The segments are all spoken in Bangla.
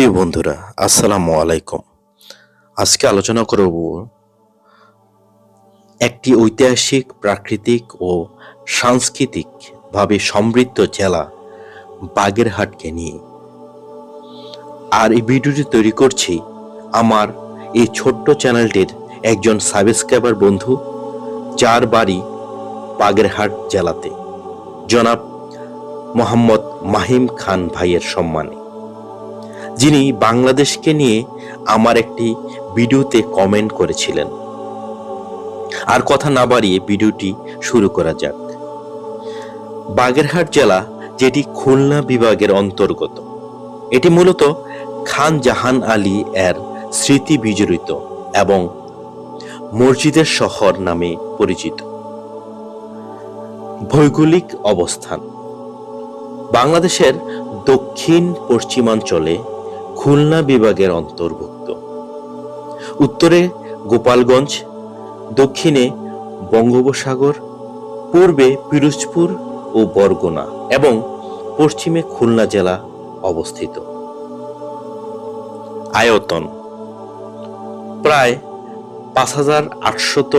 প্রিয় বন্ধুরা, আসসালামু আলাইকুম। আজকে আলোচনা করব একটি ঐতিহাসিক, প্রাকৃতিক ও সাংস্কৃতিকভাবে সমৃদ্ধ জেলা বাগেরহাটকে নিয়ে। আর এই ভিডিওটি তৈরি করছি আমার এই ছোট্ট চ্যানেলটির একজন সাবস্ক্রাইবার বন্ধু, যার বাড়ি বাগেরহাট জেলাতে। জনাব মোহাম্মদ মাহিম খান ভাইয়ের সম্মানে। যিনি বাংলাদেশকে নিয়ে আমার একটি ভিডিওতে কমেন্ট করেছিলেন। আর কথা না বাড়িয়ে ভিডিওটি শুরু করা যাক। বাগেরহাট জেলা, যেটি খুলনা বিভাগের অন্তর্গত, এটি মূলত খান জাহান আলী এর স্মৃতি বিজড়িত এবং মসজিদের শহর নামে পরিচিত। ভৌগোলিক অবস্থান, বাংলাদেশের দক্ষিণ পশ্চিমাঞ্চলে খুলনা বিভাগের অন্তর্ভুক্ত। উত্তরে গোপালগঞ্জ, দক্ষিণে বঙ্গোপসাগর, পূর্বে পিরোজপুর ও বরগুনা এবং পশ্চিমে খুলনা জেলা অবস্থিত। আয়তন, প্রায় পাঁচ হাজার আটশত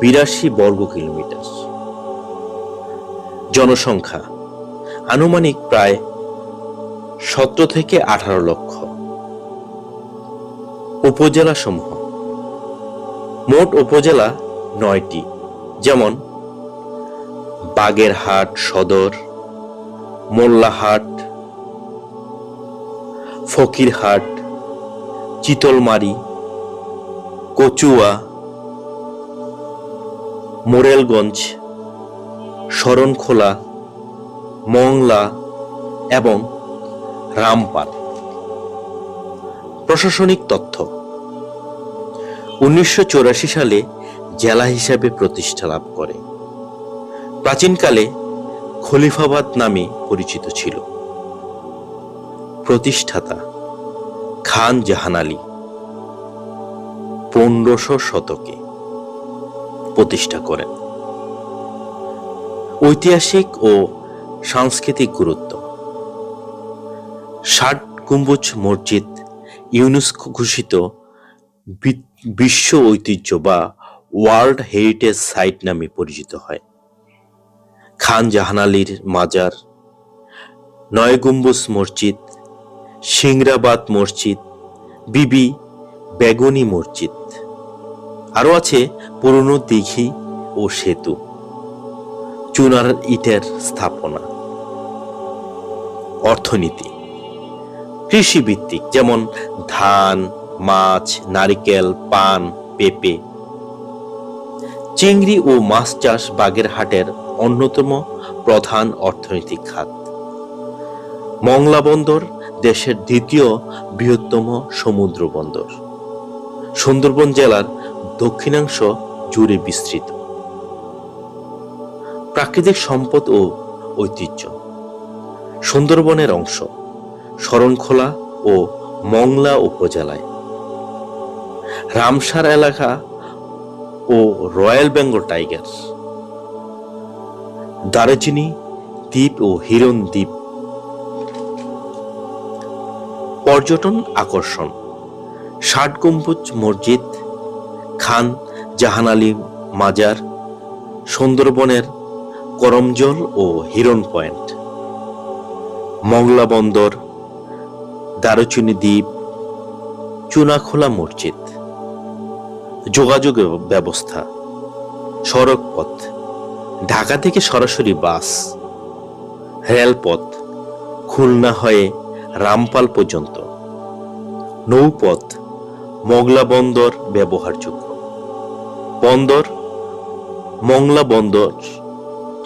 বিরাশি বর্গ কিলোমিটার। জনসংখ্যা, আনুমানিক প্রায় সতেরো থেকে আঠারো লক্ষ। উপজেলা সমূহ মোট উপজেলা নয়টি, যেমন বাগেরহাট সদর, মোল্লাহাট, ফকিরহাট, চিতলমারি, কচুয়া, মোরেলগঞ্জ, শরণখোলা, মংলা এবং রামপাল। প্রশাসনিক তথ্য। উনিশশো সালে জেলা হিসাবে প্রতিষ্ঠা লাভ করে। প্রাচীনকালে খলিফাবাদ নামে পরিচিত ছিল। প্রতিষ্ঠাতা খান জাহান আলী। পনেরোশো শতকে প্রতিষ্ঠা করেন। ঐতিহাসিক ও সাংস্কৃতিক গুরুত্ব। ষাট গম্বুজ মসজিদ ইউনেস্কো ঘোষিত বিশ্ব ঐতিহ্য বা ওয়ার্ল্ড হেরিটেজ সাইট নামে পরিচিত হয়। খান জাহান আলীর মাজার নয় গম্বুজ মসজিদ, সিংরাবাদ মসজিদ, বিবি বেগুনি মসজিদ। আরও আছে পুরনো দিঘি ও সেতু, চুনার ইটের স্থাপনা। অর্থনীতি। কৃষিভিত্তিক, যেমন ধান, মাছ, নারিকেল, পান, পেঁপে। চিংড়ি ও মাছ চাষ বাগেরহাটের অন্যতম প্রধান অর্থনৈতিক খাত। মংলা বন্দর দেশের দ্বিতীয় বৃহত্তম সমুদ্র বন্দর। সুন্দরবন জেলার দক্ষিণাংশ জুড়ে বিস্তৃত। প্রাকৃতিক সম্পদ ও ঐতিহ্য। সুন্দরবনের অংশ। শরণখোলা ও মংলা উপজেলায়। রামসার এলাকা ও রয়্যাল বেঙ্গল টাইগার দারচিনি, দ্বীপ ও হিরণ দ্বীপ। পর্যটন আকর্ষণ। ষাট গম্বুজ মসজিদ, খান জাহান আলী মাজার, সুন্দরবনের করমজল ও হিরণ পয়েন্ট। মংলা বন্দর দারুচিনি দ্বীপ, চুনাখোলা মসজিদ যোগাযোগ ব্যবস্থা সড়ক পথ ঢাকা থেকে সরাসরি বাস, রেলপথ, খুলনা হয়ে রামপাল পর্যন্ত, নৌপথ মংলা বন্দর ব্যবহারযোগ্য। বন্দর মংলা বন্দর,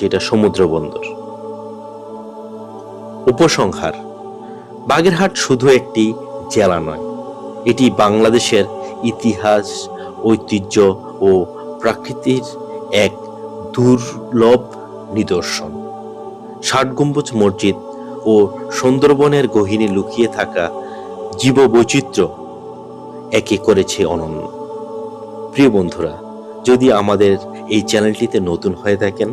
যেটা সমুদ্র বন্দর। উপসংহার বাগেরহাট শুধু একটি জেলা নয়, এটি বাংলাদেশের ইতিহাস, ঐতিহ্য ও প্রাকৃতির এক দুর্লভ নিদর্শন। ষাট গম্বুজ মসজিদ ও সুন্দরবনের গহিনী লুকিয়ে থাকা জীববৈচিত্র্য একে করেছে অনন্য। প্রিয় বন্ধুরা, যদি আমাদের এই চ্যানেলটিতে নতুন হয়ে থাকেন,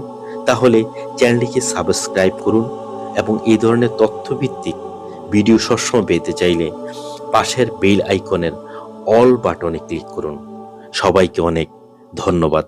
তাহলে চ্যানেলটিকে সাবস্ক্রাইব করুন এবং এই ধরনের তথ্যভিত্তিক ভিডিও সবসময় পেতে চাইলে পাশের বেল আইকনের অল বাটনে ক্লিক করুন। সবাইকে অনেক ধন্যবাদ।